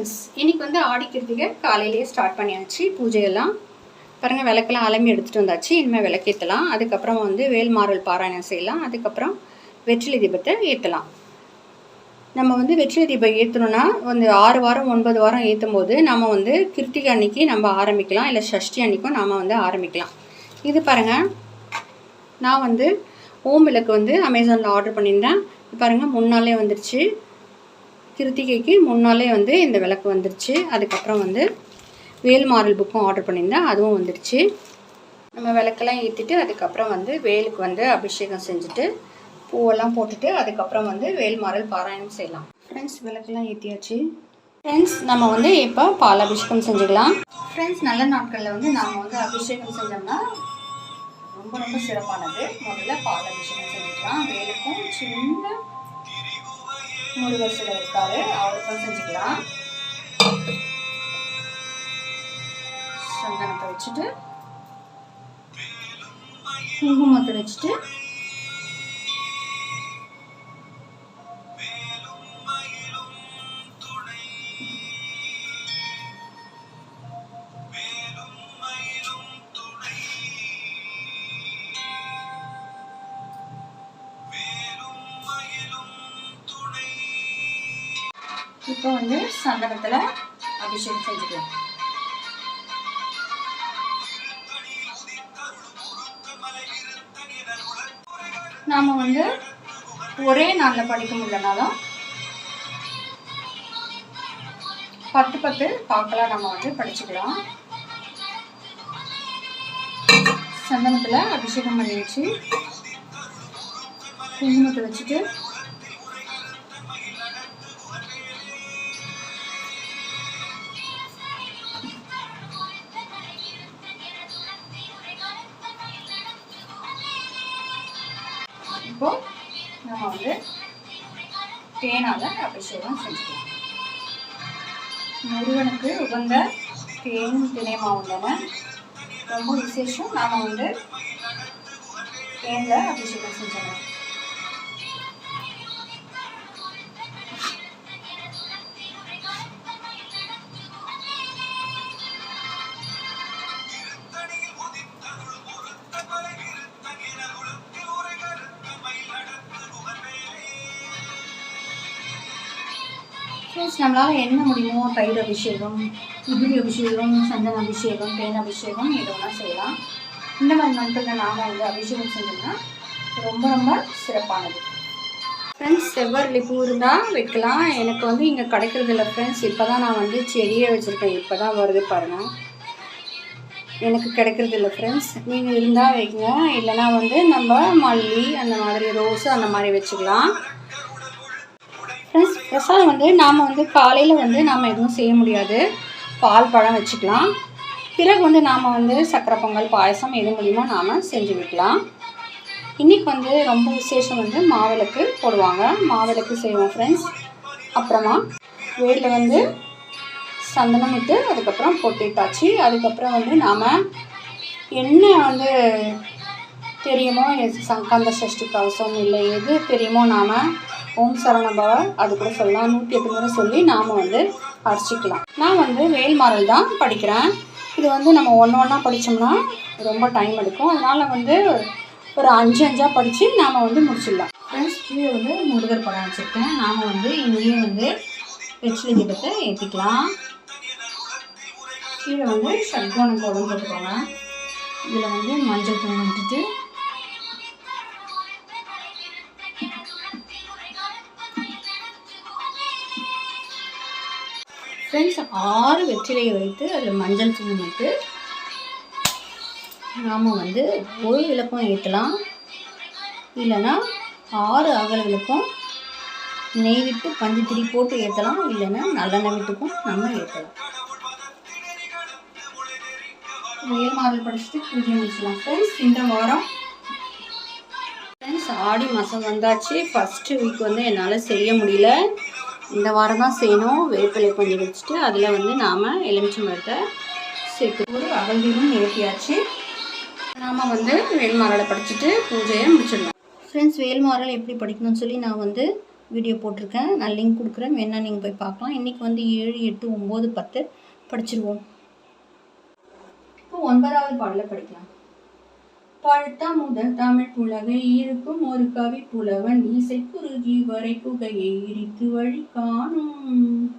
Friends இன்னைக்கு வந்து ஆடி கிருத்திகை காலையிலேயே ஸ்டார்ட் பண்ணியாச்சு பூஜையெல்லாம். பாருங்கள் விளக்கெல்லாம் அலம்பி எடுத்துகிட்டு வந்தாச்சு. இனிமேல் விளக்கேற்றலாம் அதுக்கப்புறம் வந்து வேல்மாறல் பாராயணம் செய்யலாம். அதுக்கப்புறம் வெற்றிலை தீபத்தை ஏற்றலாம் நம்ம வந்து வெற்றிலை தீபம் ஏற்றணும்னா வந்து ஆறு வாரம் ஒன்பது வாரம் ஏற்றும் போது நம்ம வந்து கிருத்திகை அன்னைக்கு நம்ம ஆரம்பிக்கலாம். இல்லை ஷஷ்டி அன்னைக்கும் நாம் வந்து ஆரம்பிக்கலாம். இது பாருங்கள் நான் வந்து ஓம் விளக்கு வந்து அமேசானில் ஆர்டர் பண்ணியிருந்தேன். பாருங்கள் முன்னாலே வந்துருச்சு. கிருத்திகைக்கு முன்னாலே வந்து இந்த விளக்கு வந்துருச்சு. அதுக்கப்புறம் வந்து வேல்மாறல் புக்கும் ஆர்டர் பண்ணியிருந்தேன். அதுவும் வந்துருச்சு. நம்ம விளக்கெல்லாம் ஏற்றிட்டு அதுக்கப்புறம் வந்து வேலுக்கு வந்து அபிஷேகம் செஞ்சுட்டு பூவெல்லாம் போட்டுட்டு அதுக்கப்புறம் வந்து வேல்மாறல் பாராயணம் செய்யலாம். ஃப்ரெண்ட்ஸ் விளக்கெல்லாம் ஏற்றியாச்சு ஃப்ரெண்ட்ஸ் நம்ம வந்து இப்போ பால் அபிஷேகம் செஞ்சுக்கலாம். ஃப்ரெண்ட்ஸ் நல்ல நாட்களில் வந்து நாம் வந்து அபிஷேகம் செஞ்சோம்னா ரொம்ப ரொம்ப சிறப்பானது. முதல்ல பால் அபிஷேகம் செஞ்சுக்கலாம். வேலுக்கும் சின்ன முருகர் சிலை இருக்காரு. அவருக்கும் செஞ்சுக்கலாம். சந்தனத்தை வச்சுட்டு குங்குமத்தை வச்சுட்டு இப்போ வந்து சந்தனத்தில் அபிஷேகம் செஞ்சுக்கலாம். நாம் வந்து ஒரே நாளில் படிக்க முடியலனாலும் பத்து பத்து பாக்கெல்லாம் நம்ம வந்து படிச்சுக்கலாம். சந்தனத்தில் அபிஷேகம் பண்ணி வச்சு குங்குமத்தை வச்சுட்டு இப்போ நம்ம வந்து தேனால அபிஷேகம் செஞ்சுக்கலாம். முருகனுக்கு உகந்த தேனும் திணையமாக உள்ளன. ரொம்ப விசேஷம். நாம் வந்து தேனில் அபிஷேகம் செஞ்சிடலாம். ஃப்ரெண்ட்ஸ் நம்மளால் என்ன முடியுமோ தயிர் அபிஷேகம் இட்லி அபிஷேகம் சந்தன அபிஷேகம் தேன் அபிஷேகம் இதெல்லாம் செய்யலாம். இந்த மாதிரி நாட்களில் நாம் வந்து அபிஷேகம் செஞ்சோம்னா ரொம்ப ரொம்ப சிறப்பானது. ஃப்ரெண்ட்ஸ் செவ்வரளி பூ இருந்தால் வைக்கலாம். எனக்கு வந்து இங்கே கிடைக்கிறது இல்லை ஃப்ரெண்ட்ஸ் இப்போ தான் நான் வந்து செடியே வச்சுருக்கேன். இப்போ தான் வருது பாருங்கள் எனக்கு கிடைக்கிறது இல்லை ஃப்ரெண்ட்ஸ் நீங்கள் இருந்தால் வைங்க. இல்லைனா வந்து நம்ம மல்லி அந்த மாதிரி ரோஸு அந்த மாதிரி வச்சுக்கலாம். ஃப்ரெண்ட்ஸ் பிரசாதம் வந்து நாம் வந்து காலையில் வந்து நாம் எதுவும் செய்ய முடியாது. பால் பழம் வச்சுக்கலாம். பிறகு வந்து நாம் வந்து சக்கரை பொங்கல் பாயசம் எது மூலியமோ நாம் செஞ்சு வைக்கலாம். இன்றைக்கி வந்து ரொம்ப விசேஷம் வந்து மாவிளக்கு போடுவாங்க. மாவிளக்கு செய்வோம் ஃப்ரெண்ட்ஸ் அப்புறமா வேலில் வந்து சந்தனம் விட்டு அதுக்கப்புறம் பொட்டிட்டாச்சு அதுக்கப்புறம் வந்து நாம் என்ன வந்து தெரியுமோ எது சங்கந்த சஷ்டி கவசம் இல்லை எது தெரியுமோ நாம் ஓம் சரணபவா அது கூட சொல்லலாம். நூற்றி எட்டு முறை சொல்லி நாம் வந்து அரைச்சிக்கலாம். நான் வந்து வேல்மாறல் தான் படிக்கிறேன். இது வந்து நம்ம ஒன்று ஒன்றா படித்தோம்னா ரொம்ப டைம் எடுக்கும். அதனால் வந்து ஒரு அஞ்சு அஞ்சாக படித்து நாம் வந்து முடிச்சிடலாம். ஃப்ரெண்ட்ஸ் கீழே வந்து முருகர் படம் வச்சுருக்கேன். நாம் வந்து இங்கேயும் வந்து வெற்றிலை தீபத்தை ஏற்றிக்கலாம் கீழே வந்து ஷட்கோணம் கோலம் போட்டுக்கோங்க. இதில் வந்து மஞ்சள் தூள் விட்டுட்டு ஃப்ரெண்ட்ஸ் ஆறு வெற்றிலையை வைத்து அதில் மஞ்சள் தூள் விட்டு நாம் வந்து ஒரு விளக்கம் ஏற்றலாம் இல்லைன்னா ஆறு அகல்களுக்கும் நெய் விட்டு பஞ்சு திரி போட்டு ஏற்றலாம் இல்லைன்னா நல்லெண்ணெய் விட்டுக்கும் நம்ம ஏற்றலாம் வேல் மாடல் படிச்சுட்டு பூஜை முடிச்சலாம் ஃப்ரெண்ட்ஸ் இந்த வாரம் ஃப்ரெண்ட்ஸ் ஆடி மாதம் வந்தாச்சு. ஃபஸ்ட்டு வீக் வந்து என்னால் செய்ய முடியல. இந்த வாரம் தான் செய்யணும். வேப்பிலை கொஞ்சம் வச்சுட்டு அதில் வந்து நாம் எலுமிச்சை மரத்தை சேர்த்து ஒரு அகல்தீபம் நிறுத்தியாச்சு நாம் வந்து வேல்மாரலை படிச்சுட்டு பூஜையை முடிச்சிடலாம் ஃப்ரெண்ட்ஸ் வேல்மாரல் எப்படி படிக்கணும்னு சொல்லி நான் வந்து வீடியோ போட்டிருக்கேன். நான் லிங்க் கொடுக்குறேன். வேணால் நீங்கள் போய் பார்க்கலாம். இன்றைக்கி வந்து ஏழு எட்டு ஒம்பது பத்து படிச்சிருவோம். இப்போ ஒன்பதாவது பாடலை படிக்கலாம். பழுத்த முதல் தமிழ் புலகை இருக்கும் ஒரு கவி புலவன் இசை வரை புகையை இடித்து வழி காணும்.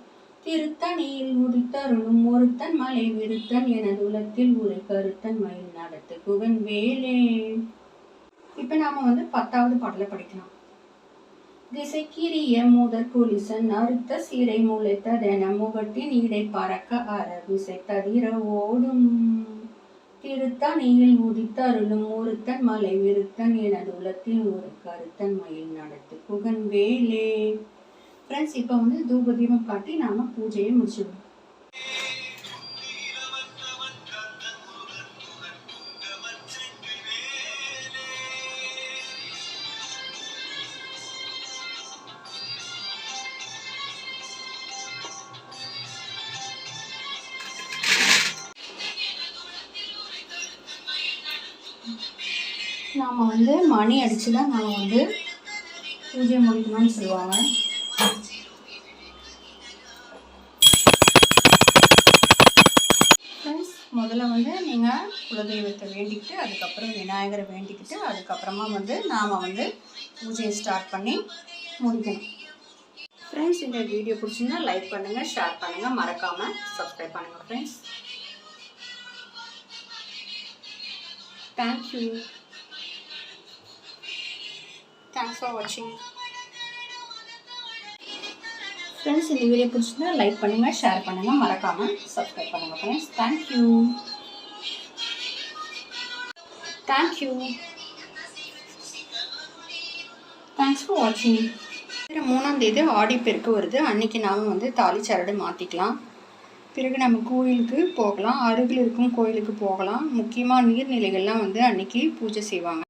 திருத்தணியில் உதித்தருளும் ஒருத்தன் மலை விருத்தன் எனது உலத்தில் ஒரு கருத்தன் மயில் நடத்து குகன் வேலே. இப்ப நாம வந்து பத்தாவது பாடலை படிக்கலாம். திசைக்கிரிய மூதர் குலிசன் அறுத்த சீரை முளைத்ததென முகட்டின் இடை பறக்க அற விசை ததிர ஓடும். திருத்தணியில் உதித்தருளும் ஒருத்தன் மலை விருத்தன் எனது உலத்தில் ஒரு கருத்தன் மயில் நடத்து குகன் வேலே ஃப்ரெண்ட்ஸ் இப்போ வந்து தூப தீபம் காட்டி நாம பூஜையை முடிச்சிடுவோம் நாம் வந்து மணி அடித்து தான் நாம் வந்து பூஜை முடிக்கணும்னு சொல்லுவாங்க. ஃப்ரெண்ட்ஸ் முதல்ல வந்து நீங்கள் குலதெய்வத்தை வேண்டிக்கிட்டு அதுக்கப்புறம் விநாயகரை வேண்டிக்கிட்டு அதுக்கப்புறமா வந்து நாம் வந்து பூஜையை ஸ்டார்ட் பண்ணி முடிக்கணும். ஃப்ரெண்ட்ஸ் இந்த வீடியோ பிடிச்சிங்கன்னா லைக் பண்ணுங்கள் ஷேர் பண்ணுங்கள் மறக்காமல் சப்ஸ்கிரைப் பண்ணுங்கள் friends thank you thanks for வாட்சிங் ஃப்ரெண்ட்ஸ் இந்த வீடியோ பிடிச்சிருந்தா லைக் பண்ணுங்கள் ஷேர் பண்ணுங்கள் மறக்காமல் சப்ஸ்கிரைப் பண்ணுங்கள் friends thank you thank you thanks for வாட்சிங் மூணாம் தேதி ஆடிப்பெருக்கு வருது. அன்னைக்கு நாம் வந்து தாலி சரடு மாற்றிக்கலாம் பிறகு நம்ம கோயிலுக்கு போகலாம். அருகில் இருக்கும் கோயிலுக்கு போகலாம். முக்கியமாக நீர்நிலைகள்லாம் வந்து அன்னைக்கு பூஜை செய்வாங்க.